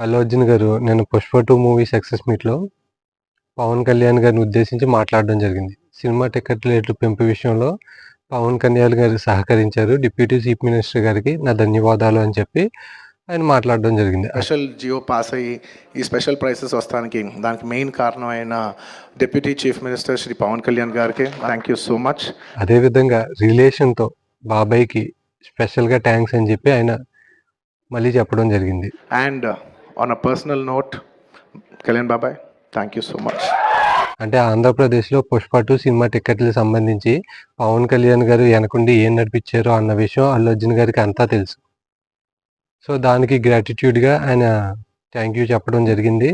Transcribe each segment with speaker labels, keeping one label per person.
Speaker 1: అల్లు అర్జున్ గారు నేను 'Pushpa 2' movie success మీట్‌లో పవన్ కళ్యాణ్ గారిని ఉద్దేశించి మాట్లాడడం జరిగింది. సినిమా టికెట్ రేట్ల పెంపు విషయంలో పవన్ కళ్యాణ్ గారు సహకరించారు. డిప్యూటీ చీఫ్ మినిస్టర్ గారికి నా ధన్యవాదాలు అని చెప్పి ఆయన మాట్లాడడం జరిగింది.
Speaker 2: స్పెషల్ జియో పాస్ అయ్యి ఈ స్పెషల్ ప్రైసెస్ వస్తానికి దానికి మెయిన్ కారణమైన deputy chief minister Shri Pawan Kalyan గారికి థ్యాంక్ యూ సో మచ్
Speaker 1: అదేవిధంగా రిలేషన్‌తో బాబాయ్‌కి స్పెషల్‌గా థాంక్స్ అని చెప్పి ఆయన మళ్ళీ చెప్పడం జరిగింది.
Speaker 2: And on a personal note Kalyan బాబాయ్ థ్యాంక్ యూ సో మచ్
Speaker 1: అంటే ఆంధ్రప్రదేశ్‌లో 'పుష్ప టూ సినిమా టికెట్‌లకు సంబంధించి పవన్ కళ్యాణ్ గారు వెనకుండి ఏం నడిపించారో అన్న విషయం అల్లు అర్జున్ గారికి అంతా తెలుసు. సో, దానికి గ్రాటిట్యూడ్‌గా ఆయన థ్యాంక్ యూ చెప్పడం జరిగింది.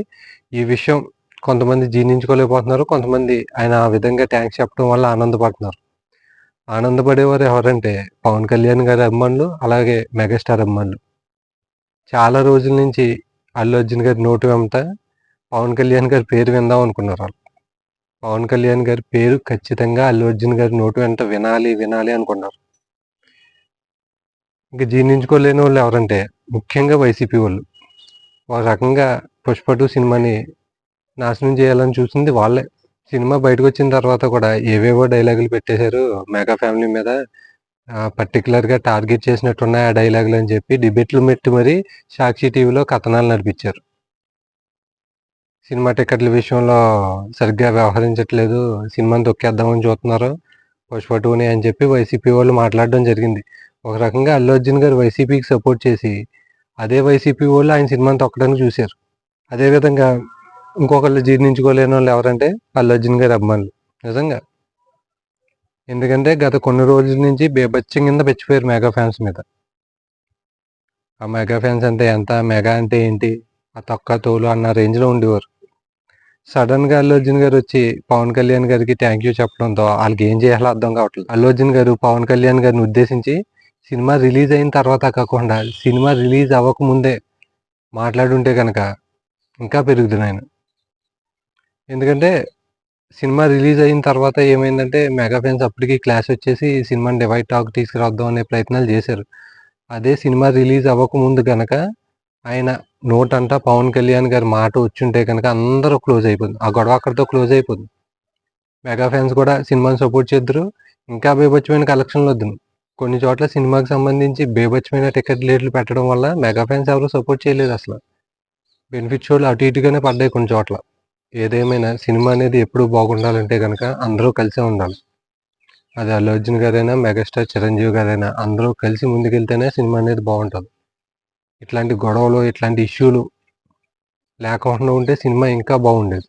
Speaker 1: ఈ విషయం కొంతమంది జీర్ణించుకోలేకపోతున్నారు. కొంతమంది ఆయన ఆ విధంగా థ్యాంక్స్ చెప్పడం వల్ల ఆనందపడుతున్నారు. ఆనందపడేవారు ఎవరంటే పవన్ కళ్యాణ్ గారి అభిమానులు, అలాగే మెగాస్టార్ అభిమానులు. చాలా రోజుల నుంచి అల్లు అర్జున్ గారి నోటు వెంట పవన్ కళ్యాణ్ గారి పేరు విందాం అనుకున్నారు వాళ్ళు పవన్ కళ్యాణ్ గారి పేరు ఖచ్చితంగా అల్లు అర్జున్ గారి నోటు వెంట వినాలి, వినాలి అనుకున్నారు. ఇంక జీర్ణించుకోలేనోళ్ళు ఎవరంటే ముఖ్యంగా వైసీపీ వాళ్ళు ఒక రకంగా పుష్పటు సినిమాని నాశనం చేయాలని చూసింది వాళ్ళే. సినిమా బయటకొచ్చిన తర్వాత కూడా ఏవేవో డైలాగులు పెట్టేశారు మెగా ఫ్యామిలీ మీద. పర్టికులర్గా టార్గెట్ చేసినట్టున్నాయి ఆ డైలాగులు అని చెప్పి డిబేట్‌లు పెట్టి మరి సాక్షి టీవీలో కథనాలు నడిపించారు. సినిమా టికెట్ల విషయంలో సరిగ్గా వ్యవహరించట్లేదు. సినిమాని తొక్కేద్దామని చూస్తున్నారు. 'పుష్ప 2'ని అని చెప్పి వైసీపీ వాళ్ళు మాట్లాడడం జరిగింది. ఒక రకంగా అల్లు అర్జున్ గారు వైసీపీకి సపోర్ట్ చేసి, అదే వైసీపీ వాళ్ళు ఆయన సినిమాని తొక్కడానికి చూశారు అదేవిధంగా ఇంకొకళ్ళు జీర్ణించుకోలేని వాళ్ళు ఎవరంటే అల్లు అర్జున్ గారి అభిమానులు. నిజంగా. ఎందుకంటే గత కొన్ని రోజుల నుంచి బేబచ్చం కింద పెచ్చిపోయారు మెగా ఫ్యాన్స్ మీద. ఆ మెగా ఫ్యాన్స్ అంటే ఎంత? మెగా అంటే ఏంటి? ఆ తొక్క తోలు అన్న రేంజ్‌లో ఉండేవారు. సడన్గా అల్లు అర్జున్ గారు వచ్చి పవన్ కళ్యాణ్ గారికి థ్యాంక్ యూ చెప్పడంతో వాళ్ళకి ఏం చేయాలో అర్థం కావట్లేదు. అల్లు అర్జున్ గారు పవన్ కళ్యాణ్ గారిని ఉద్దేశించి సినిమా రిలీజ్ అయిన తర్వాత కాకుండా సినిమా రిలీజ్ అవ్వకముందే మాట్లాడుంటే కనుక ఇంకా పెరుగుదునాయన. ఎందుకంటే సినిమా రిలీజ్ అయిన తర్వాత ఏమైందంటే మెగా ఫ్యాన్స్ అప్పటికి క్లాష్ వచ్చేసి సినిమాని డివైడ్ టాక్ తీసుకురావద్దాం అనే ప్రయత్నాలు చేశారు. అదే సినిమా రిలీజ్ అవ్వకముందు కనుక ఆయన నోటంట పవన్ కళ్యాణ్ గారి మాట వచ్చుంటే కనుక అందరూ క్లోజ్ అయిపోతుంది. ఆ గొడవ అక్కడితో క్లోజ్ అయిపోతుంది. మెగా ఫ్యాన్స్ కూడా సినిమాని సపోర్ట్ చేద్దురు. ఇంకా బీభత్సమైన కలెక్షన్‌లు వద్దు కొన్ని చోట్ల సినిమాకి సంబంధించి బీభత్సమైన టికెట్ రేట్లు పెట్టడం వల్ల మెగా ఫ్యాన్స్ ఎవరు సపోర్ట్ చేయలేదు అసలు బెనిఫిట్ షోలు అటు ఇటుగానే పడ్డాయి కొన్ని చోట్ల. ఏదేమైనా సినిమా అనేది ఎప్పుడు బాగుండాలంటే కనుక అందరూ కలిసే ఉండాలి. అది అల్లు అర్జున్ గారైనా, మెగాస్టార్ చిరంజీవి గారైనా అందరూ కలిసి ముందుకెళ్తేనే సినిమా అనేది బాగుంటుంది ఇట్లాంటి గొడవలు, ఇట్లాంటి ఇష్యూలు లేకుండా ఉంటే సినిమా ఇంకా బాగుండేది.